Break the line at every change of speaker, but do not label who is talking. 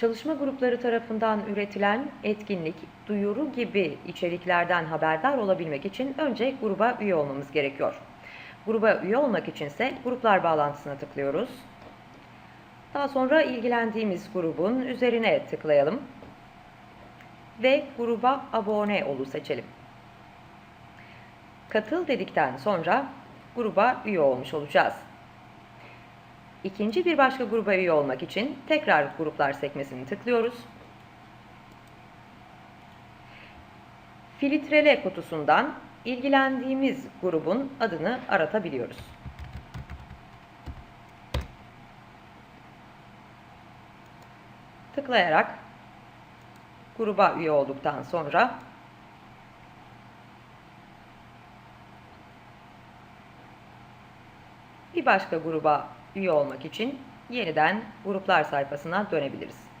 Çalışma grupları tarafından üretilen etkinlik, duyuru gibi içeriklerden haberdar olabilmek için önce gruba üye olmamız gerekiyor. Gruba üye olmak içinse gruplar bağlantısına tıklıyoruz. Daha sonra ilgilendiğimiz grubun üzerine tıklayalım ve gruba abone olu seçelim. Katıl dedikten sonra gruba üye olmuş olacağız. İkinci bir başka gruba üye olmak için tekrar gruplar sekmesini tıklıyoruz. Filtrele kutusundan ilgilendiğimiz grubun adını aratabiliyoruz. Tıklayarak gruba üye olduktan sonra bir başka gruba üye olmak için yeniden gruplar sayfasına dönebiliriz.